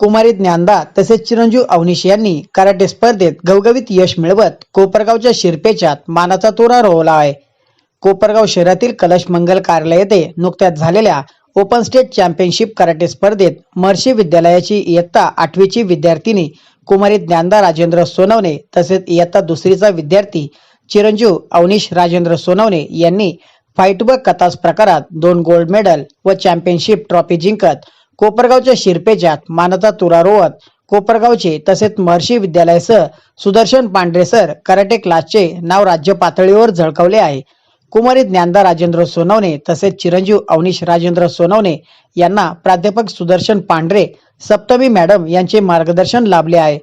कुमारी ज्ञानदा तसेच चिरंजीव अवनीश यांनी कराटे स्पर्धेत गवगवीत यश मिळवत कोपरगावच्या शिरपेच्यात मानाचा तोरा रोवला आहे कोपरगाव शहरातील कलश मंगल कार्यालय येथे नुकत्याच झालेल्या ओपन स्टेट चॅम्पियनशिप कराटे स्पर्धेत महर्षी विद्यालयाची इयत्ता आठवीची विद्यार्थिनी कुमारी ज्ञानदा राजेंद्र सोनवणे तसेच इयत्ता दुसरीचा विद्यार्थी चिरंजीव अवनीश राजेंद्र सोनवणे यांनी फाईट व कथास प्रकारात दोन गोल्ड मेडल व चॅम्पियनशिप ट्रॉफी जिंकत कोपरगावच्या शिरपेच्यात मानता तुरारोवत कोपरगावचे तसेच महर्षी विद्यालयासह सुदर्शन पांढरे सर कराटे क्लासचे नाव राज्य पातळीवर झळकवले आहे कुमारी ज्ञानदा राजेंद्र सोनवणे तसेच चिरंजीव अवनीश राजेंद्र सोनवणे यांना प्राध्यापक सुदर्शन पांढरे सप्तमी मॅडम यांचे मार्गदर्शन लाभले आहे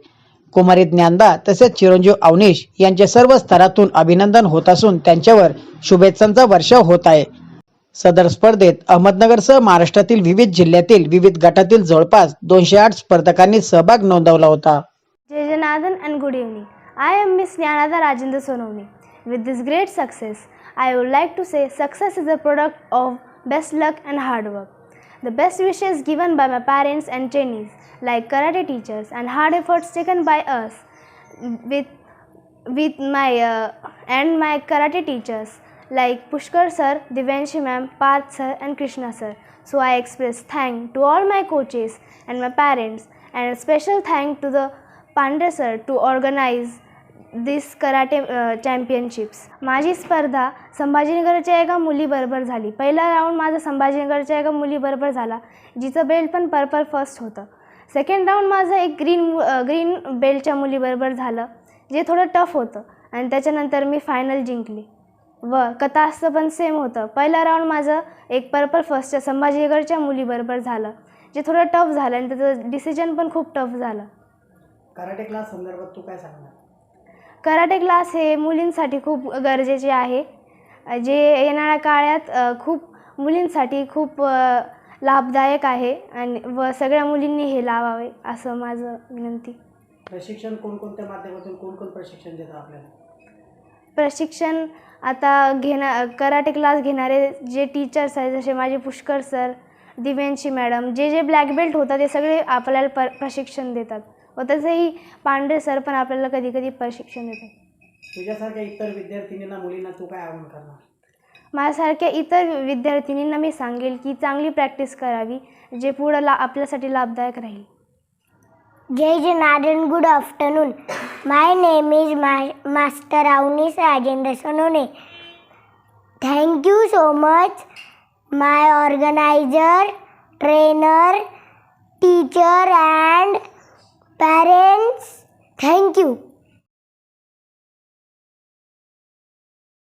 कुमारी ज्ञानदा तसेच चिरंजीव अवनीश यांचे सर्व स्तरातून अभिनंदन होत असून त्यांच्यावर शुभेच्छांचा वर्षाव होत आहे सदर स्पर्धेत अहमदनगरसह महाराष्ट्रातील विविध जिल्ह्यातील विविध गटातील जवळपास दोनशे आठ स्पर्धकांनी सहभाग नोंदवला होता जय Janardan and good evening I am Miss Dnyanada Rajendra Sonawane with this great success I would like to say success is a product of best luck and hard work the best wishes given by my parents and training like karate teachers and hard efforts taken by us with with my and my karate teachers like Pushkar sir Divyanshi ma'am, Parth sir and Krishna sir so I express thank to all my coaches and my parents and a special thank to the sir sir to organise this karate championships माझी स्पर्धा संभाजीनगरच्या एका मुलीबरोबर झाली पहिला round माझा संभाजीनगरच्या एका मुलीबरोबर झाला जिचं belt पण पर्पल फर्स्ट होतं सेकंड राऊंड माझं एक ग्रीन ग्रीन uh, बेल्टच्या मुलीबरोबर झालं जे थोडं टफ होतं आणि त्याच्यानंतर मी फायनल जिंकली व कथा असतं पण सेम होतं पहिला राऊंड माझं एक पर्पल फर्स्टच्या संभाजीगडच्या मुलीबरोबर झालं जे थोडं टफ झालं आणि त्याचं डिसिजन पण खूप टफ झालं कराटे क्लास संदर्भात तू काय सांगणार कराटे क्लास हे मुलींसाठी खूप गरजेचे आहे जे येणाऱ्या काळात खूप मुलींसाठी खूप लाभदायक आहे आणि व सगळ्या मुलींनी हे लावावे असं माझं विनंती प्रशिक्षण कोणकोणत्या माध्यमातून कोण कोण प्रशिक्षण देतं आपल्याला प्रशिक्षण आता घेणा कराटे क्लास घेणारे जे टीचर्स आहेत जसे माझे पुष्कर सर दिव्यांशी मॅडम जे जे ब्लॅक बेल्ट होतात ते सगळे आपल्याला प प्रशिक्षण देतात व तसंही पांढरे सर पण आपल्याला कधी कधी प्रशिक्षण देतात तुझ्यासारख्या इतर विद्यार्थिनींना मुलींना तू काय आव्हान करणार माझ्यासारख्या इतर विद्यार्थिनींना मी सांगेल की चांगली प्रॅक्टिस करावी जे पुढं ला आपल्यासाठी लाभदायक राहील जय Narayan good afternoon My name is Master Avnish Rajendra Sonone. Thank you so much, my organizer, trainer, teacher and parents. Thank you.